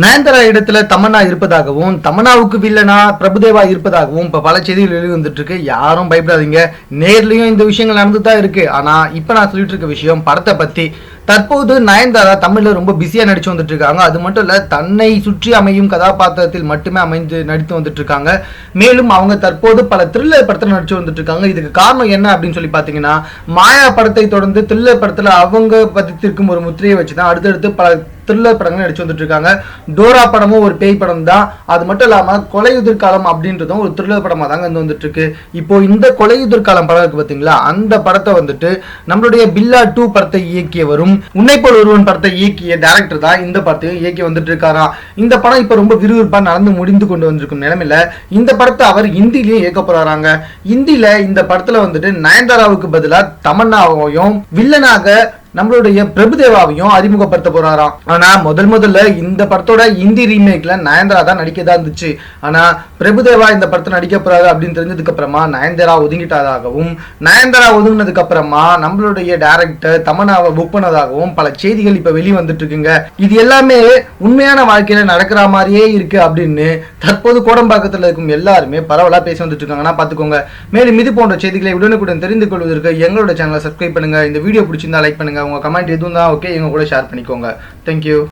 நயன்தாரா இடத்துல தமன்னா இருப்பதாகவும் தமன்னாவுக்கு வில்லனா பிரபுதேவா இருப்பதாகவும் இப்ப பல செய்திகள் வெளி வந்துட்டு இருக்கு யாரும் பயப்படாதீங்க. நேர்லயும் இந்த விஷயங்கள் நடந்து தான் இருக்கு. ஆனா இப்ப நான் சொல்லிட்டு இருக்க விஷயம் படத்தை பத்தி. தற்போது நயன்தாரா தமிழ்ல ரொம்ப பிஸியா நடிச்சு வந்துட்டு இருக்காங்க அது மட்டும் இல்ல தன்னை சுற்றி அமையும் கதாபாத்திரத்தில் மட்டுமே அமைந்து நடித்து வந்துட்டு இருக்காங்க மேலும் அவங்க தற்போது பல த்ரில்லர் படத்துல நடிச்சு வந்துட்டு இருக்காங்க இதுக்கு காரணம் என்ன அப்படின்னு சொல்லி பாத்தீங்கன்னா மாயா படத்தை தொடர்ந்து த்ரில்லர் படத்துல அவங்க பதித்திருக்கும் ஒரு முத்திரையை வச்சுதான் அடுத்தடுத்து பல த்ரில்லர் படங்கள் நடிச்சு வந்துட்டு இருக்காங்க டோரா படமும் ஒரு பேய் படம் தான் அது மட்டும் இல்லாமல் கொலை எதிர்காலம் அப்படின்றதும் ஒரு த்ரில்லர் படமாக தாங்க வந்து வந்துட்டு இருக்கு இப்போ இந்த கொலையுதிர் காலம் படம் இருக்கு பார்த்தீங்களா அந்த படத்தை வந்துட்டு நம்மளுடைய பில்லா டூ படத்தை இயக்கியவரும் உன்னை போல் ஒருவன் படத்தை இயக்கிய டேரக்டர் தான் இந்த படத்தையும் இயக்கி வந்துட்டு இருக்காராம் இந்த படம் இப்போ ரொம்ப விறுவிறுப்பாக நடந்து முடிந்து கொண்டு வந்திருக்கும் நிலைமையில இந்த படத்தை அவர் இந்தியிலேயே இயக்க போறாங்க இந்தியில இந்த படத்துல வந்துட்டு நயன்தாராவுக்கு பதிலாக தமன்னாவையும் வில்லனாக நம்மளுடைய பிரபுதேவாவையும் அறிமுகப்படுத்த போறாராம் ஆனா முதல் முதல்ல இந்த படத்தோட இந்தி ரீமேக்ல நயன்தாரா தான் நடிக்கதா இருந்துச்சு. ஆனா பிரபுதேவா இந்த படத்தை நடிக்க போறாரு அப்படின்னு தெரிஞ்சதுக்கு அப்புறமா நயன்தாரா ஒதுங்கிட்டதாகவும் நயன்தாரா ஒதுங்கினதுக்கு அப்புறமா நம்மளுடைய டேரக்டர் தமனாவை புக் பண்ணதாகவும் பல செய்திகள் இப்ப வெளிவந்துட்டு இருக்குங்க இது எல்லாமே உண்மையான வாழ்க்கையில நடக்கிற மாதிரியே இருக்கு அப்படின்னு தற்போது கோடம்பாக்கத்துல இருக்கும் எல்லாருமே பரவலா பேசி வந்துட்டு இருக்காங்கன்னா பாத்துக்கோங்க மேலும் இது போன்ற செய்திகளை உடனுக்குடன் தெரிந்து கொள்வதற்கு எங்களோட சேனலை சப்ஸ்கிரைப் பண்ணுங்க. இந்த வீடியோ பிடிச்சிருந்தா லைக் பண்ணுங்க. உங்க கமெண்ட் எதுவும் தான் ஓகே எங்க கூட ஷேர் பண்ணிக்கோங்க. தேங்க்யூ